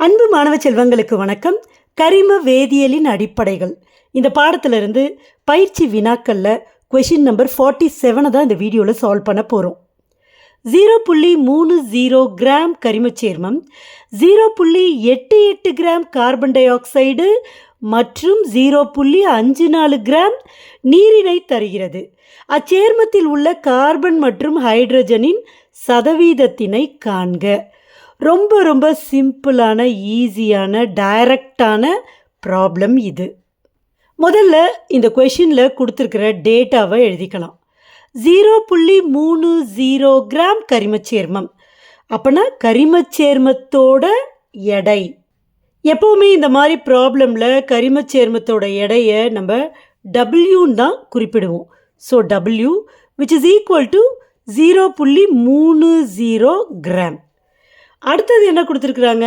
அன்பு மாணவ செல்வங்களுக்கு வணக்கம். கரிம வேதியியலின் அடிப்படைகள். இந்த பாடத்திலிருந்து பயிற்சி வினாக்களில் கொஷின் நம்பர் ஃபார்ட்டி செவனை தான் இந்த வீடியோவில் சால்வ் பண்ண போகிறோம் ஜீரோ புள்ளி மூணு ஜீரோ கிராம் கரிமச் சேர்மம் ஜீரோ புள்ளி எட்டு எட்டு கிராம் கார்பன் டை ஆக்சைடு மற்றும் ஜீரோ புள்ளி அஞ்சு நாலு கிராம் நீரினை தருகிறது. அச்சேர்மத்தில் உள்ள கார்பன் மற்றும் ஹைட்ரஜனின் சதவீதத்தினை காண்க. ரொம்ப ரொம்ப சிம்பிளான ஈஸியான டைரக்டான ப்ராப்ளம் இது. முதல்ல இந்த கொஷினில் கொடுத்துருக்கிற டேட்டாவை எழுதிக்கலாம். ஜீரோ புள்ளி மூணு ஜீரோ கிராம் கரிமச் சேர்மம் அப்போனா கரிமச் சேர்மத்தோட எடை. எப்போவுமே இந்த மாதிரி ப்ராப்ளமில் கரிமச் சேர்மத்தோட எடையை நம்ம டபிள்யூன்னு தான் குறிப்பிடுவோம். So W which is equal to zero புள்ளி மூணு ஜீரோ கிராம். அடுத்தது என்ன கொடுத்துருக்குறாங்க?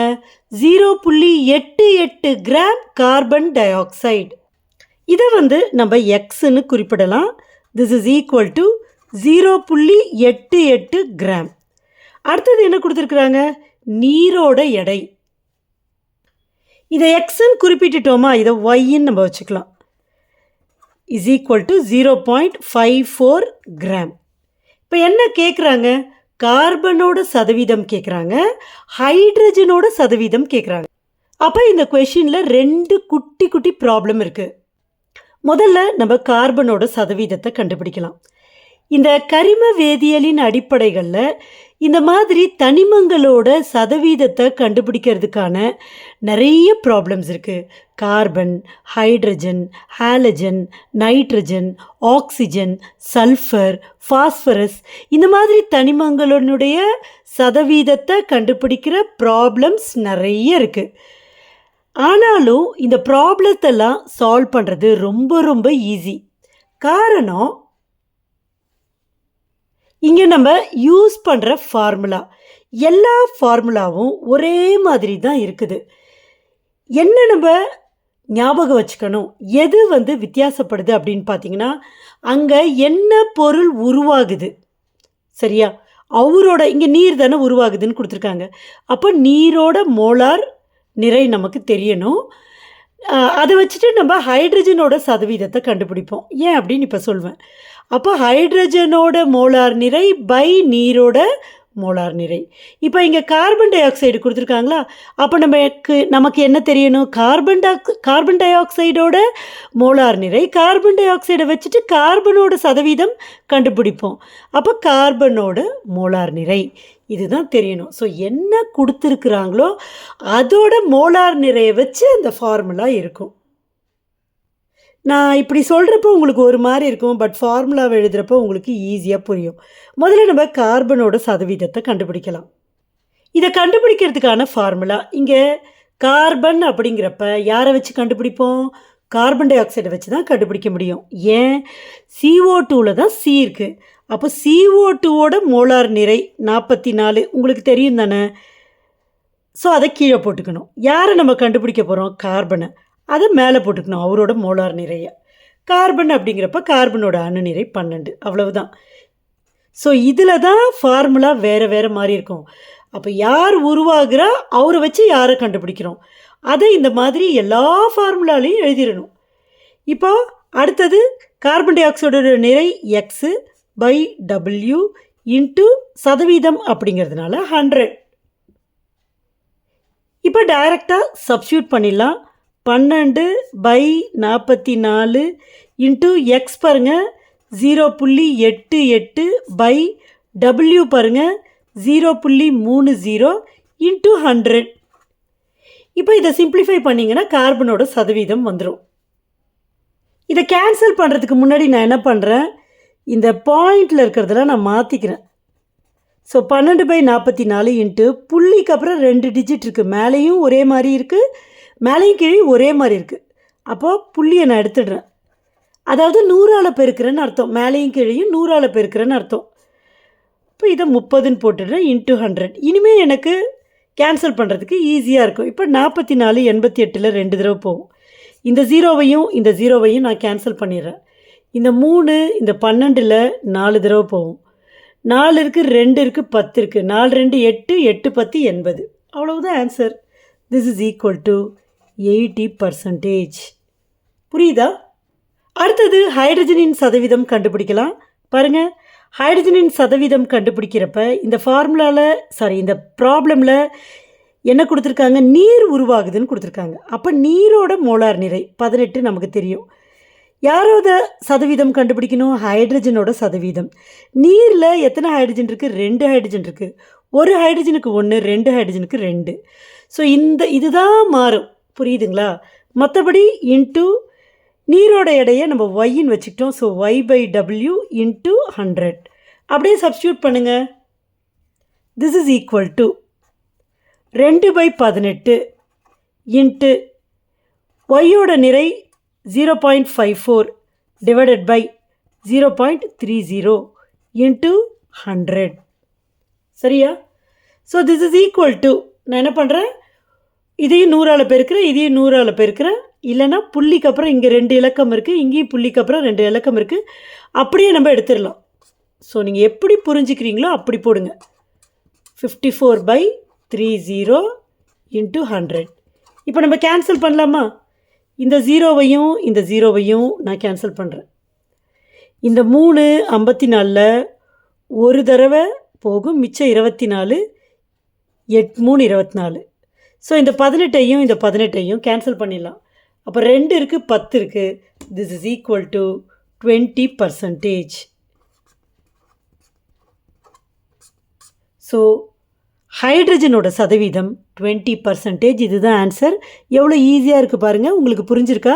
ஜீரோ புள்ளி எட்டு எட்டு கிராம் கார்பன் டை ஆக்சைடு இதை வந்து நம்ம எக்ஸுன்னு குறிப்பிடலாம். This is equal to zero புள்ளி எட்டு எட்டு கிராம் அடுத்தது என்ன கொடுத்துருக்குறாங்க? நீரோட எடை. இதை எக்ஸ்ன்னு குறிப்பிட்டுட்டோமா? இதை ஒய்ன்னு நம்ம வச்சுக்கலாம். Is equal to zero point five four gram இப்போ என்ன கேட்குறாங்க கார்பனோட சதவீதம் கேட்குறாங்க ஹைட்ரஜனோட சதவீதம் கேட்குறாங்க அப்போ இந்த கொஷினில் ரெண்டு குட்டி குட்டி ப்ராப்ளம் இருக்குது முதல்ல நம்ம கார்பனோட சதவீதத்தை கண்டுபிடிக்கலாம். இந்த கரிம வேதியியலின் அடிப்படைகளில் இந்த மாதிரி தனிமங்களோட சதவீதத்தை கண்டுபிடிக்கிறதுக்கான நிறைய ப்ராப்ளம்ஸ் இருக்குது carbon hydrogen halogen nitrogen oxygen sulphur phosphorus இந்த மாதிரி தனிமங்களுடைய சதவீதத்தை கண்டுபிடிக்கிற ப்ராப்ளம்ஸ் நிறைய இருக்குது ஆனாலும் இந்த ப்ராப்ளத்தெல்லாம் சால்வ் பண்ணுறது ரொம்ப ரொம்ப ஈஸி காரணம் இங்கே நம்ம யூஸ் பண்ணுற ஃபார்முலா எல்லா ஃபார்முலாவும் ஒரே மாதிரி தான் இருக்குது. என்ன நம்ம ஞாபகம் வச்சுக்கணும்? எது வந்து வித்தியாசப்படுது அப்படின்னு பார்த்தீங்கன்னா அங்கே என்ன பொருள் உருவாகுது? சரியா? அவரோட இங்கே நீர் தானே உருவாகுதுன்னு கொடுத்துருக்காங்க. அப்போ நீரோட மோலார் நிறை நமக்கு தெரியணும். அதை வச்சுட்டு நம்ம ஹைட்ரஜனோட சதவீதத்தை கண்டுபிடிப்போம். ஏன் அப்படின்னு இப்போ சொல்வேன். அப்போ ஹைட்ரஜனோட மோலார் நிறை பை நீரோட மோலார் நிறை. இப்போ இங்கே கார்பன் டை ஆக்சைடு கொடுத்துருக்காங்களா? அப்போ நமக்கு நமக்கு என்ன தெரியணும்? Carbon di carbon tie ஆக்சைடோட molar நிறை கார்பன் டை ஆக்சைடை வச்சுட்டு கார்பனோட சதவீதம் கண்டுபிடிப்போம். அப்போ கார்பனோட மோலார் நிறை. இதுதான் தெரியணும். ஸோ என்ன கொடுத்துருக்குறாங்களோ அதோட மோலார் நிறைய வச்சு அந்த ஃபார்முலா இருக்கும். நான் இப்படி சொல்கிறப்போ உங்களுக்கு ஒரு மாதிரி இருக்கும் பட் ஃபார்முலாவை எழுதுகிறப்போ உங்களுக்கு ஈஸியாக புரியும். முதல்ல நம்ம கார்பனோட சதவீதத்தை கண்டுபிடிக்கலாம். இதை கண்டுபிடிக்கிறதுக்கான ஃபார்முலா இங்கே கார்பன் அப்படிங்கிறப்ப யாரை வச்சு கண்டுபிடிப்போம்? கார்பன் டை ஆக்சைடை வச்சு தான் கண்டுபிடிக்க முடியும். ஏன்? சிஓ டூவில் தான் சி இருக்குது அப்போ சிஓ டூவோட மோலார் நிறை நாற்பத்தி நாலு உங்களுக்கு தெரியும் தானே? ஸோ அதை கீழே போட்டுக்கணும். யாரை நம்ம கண்டுபிடிக்க போகிறோம் கார்பனை. அதை மேலே போட்டுக்கணும் அவரோட மோலார் நிறைய. கார்பன் அப்படிங்கிறப்ப கார்பனோட அணு நிறை பன்னெண்டு. அவ்வளவுதான். ஸோ இதில் தான் ஃபார்முலா வேறு வேறு மாதிரி இருக்கும். அப்போ யார் உருவாகிறா? அவரை வச்சு யாரை கண்டுபிடிக்கிறோம்? அதை இந்த மாதிரி எல்லா ஃபார்முலாலையும் எழுதிடணும். இப்போ அடுத்தது கார்பன் டை ஆக்சைடோட நிறை எக்ஸு பை டபிள்யூ இன்ட்டு சதவீதம் அப்படிங்கிறதுனால ஹண்ட்ரட் இப்போ டைரெக்டாக சப்ஸ்டியூட் பண்ணிடலாம். பன்னெண்டு பை நாற்பத்தி நாலு இன்ட்டு எக்ஸ் பாருங்கள் ஜீரோ புள்ளி எட்டு எட்டு பை டபிள்யூ பாருங்கள் ஜீரோ புள்ளி மூணு ஜீரோ இன்ட்டு ஹண்ட்ரட் இப்போ இதை சிம்பிளிஃபை பண்ணிங்கன்னா கார்பனோட சதவீதம் வந்துடும் இதை கேன்சல் பண்ணுறதுக்கு முன்னாடி நான் என்ன பண்ணுறேன் இந்த பாயிண்டில் இருக்கிறதெல்லாம் நான் மாற்றிக்கிறேன் ஸோ பன்னெண்டு பை நாற்பத்தி நாலு இன்ட்டு புள்ளிக்கு அப்புறம் ரெண்டு டிஜிட் இருக்குது மேலேயும் ஒரே மாதிரி இருக்குது மேலேயும் கீழே ஒரே மாதிரி இருக்குது அப்போது புள்ளியை நான் எடுத்துடுறேன். அதாவது நூறால் பெருக்கிறேன்னு அர்த்தம். மேலேயும் கீழேயும் நூறால் பெருக்கிறேன்னு அர்த்தம். இப்போ இதை முப்பதுன்னு போட்டுடுறேன். Into hundred. இனிமேல் எனக்கு கேன்சல் பண்ணுறதுக்கு ஈஸியாக இருக்கும். இப்போ நாற்பத்தி நாலு எண்பத்தி எட்டில் ரெண்டு தடவை போகும். இந்த ஜீரோவையும் இந்த ஜீரோவையும் நான் கேன்சல் பண்ணிடுறேன். இந்த மூணு இந்த பன்னெண்டில் நாலு தடவை போகும். நாலு இருக்குது ரெண்டு இருக்குது பத்து இருக்குது நாலு ரெண்டு எட்டு எட்டு பத்து எண்பது. அவ்வளவுதான் answer this is equal to eighty percentage புரியுதா? அடுத்தது ஹைட்ரஜனின் சதவீதம் கண்டுபிடிக்கலாம். பாருங்க. ஹைட்ரஜனின் சதவீதம் கண்டுபிடிக்கிறப்ப இந்த ஃபார்முலாவில் சாரி இந்த ப்ராப்ளமில் என்ன கொடுத்துருக்காங்க? நீர் உருவாகுதுன்னு கொடுத்துருக்காங்க. அப்போ நீரோட மோலார் நிறை பதினெட்டு நமக்கு தெரியும். யாரோட சதவீதம் கண்டுபிடிக்கணும்? ஹைட்ரஜனோட சதவீதம். நீரில் எத்தனை ஹைட்ரஜன் இருக்குது ரெண்டு ஹைட்ரஜன் இருக்குது ஒரு ஹைட்ரஜனுக்கு ஒன்று ரெண்டு ஹைட்ரஜனுக்கு ரெண்டு. ஸோ இந்த இதுதான் மாறும். புரியுதுங்களா? மற்றபடி இன்ட்டு நீரோட எடையை நம்ம ஒய்ன்னு வச்சுக்கிட்டோம். So Y by W into hundred அப்படியே சப்ஸ்டியூட் பண்ணுங்கள் திஸ் இஸ் ஈக்குவல் டு ரெண்டு பை பதினெட்டு இன்ட்டு ஒய்யோட நிறை zero point five four divided by zero point three zero into hundred சரியா? So this is equal to நான் என்ன பண்ணுறேன் இதையும் நூறால் பெருக்கிறேன் இதையும் நூறால் பெருக்கிறேன் இல்லைன்னா புள்ளிக்கு அப்புறம் இங்கே ரெண்டு இலக்கம் இருக்குது இங்கேயும் புள்ளிக்கு அப்புறம் ரெண்டு இலக்கம் இருக்குது அப்படியே நம்ம எடுத்துடலாம். ஸோ நீங்கள் எப்படி புரிஞ்சுக்கிறீங்களோ அப்படி போடுங்க. Fifty four by three zero into hundred இப்போ நம்ம கேன்சல் பண்ணலாமா? இந்த ஜீரோவையும் இந்த ஜீரோவையும் நான் கேன்சல் பண்ணுறேன் இந்த மூணு ஐம்பத்தி நாலில் ஒரு தடவை போகும் மிச்சம் இருபத்தி நாலு எட் மூணு இருபத்தி நாலு. ஸோ இந்த பதினெட்டையும் இந்த பதினெட்டையும் கேன்சல் பண்ணிடலாம். அப்போ ரெண்டு இருக்குது பத்து இருக்குது this is equal to twenty percentage so ஹைட்ரஜனோட சதவீதம் டுவெண்ட்டி பர்சன்டேஜ் இதுதான் ஆன்சர். எவ்வளோ ஈஸியாக இருக்குது பாருங்கள் உங்களுக்கு புரிஞ்சிருக்கா?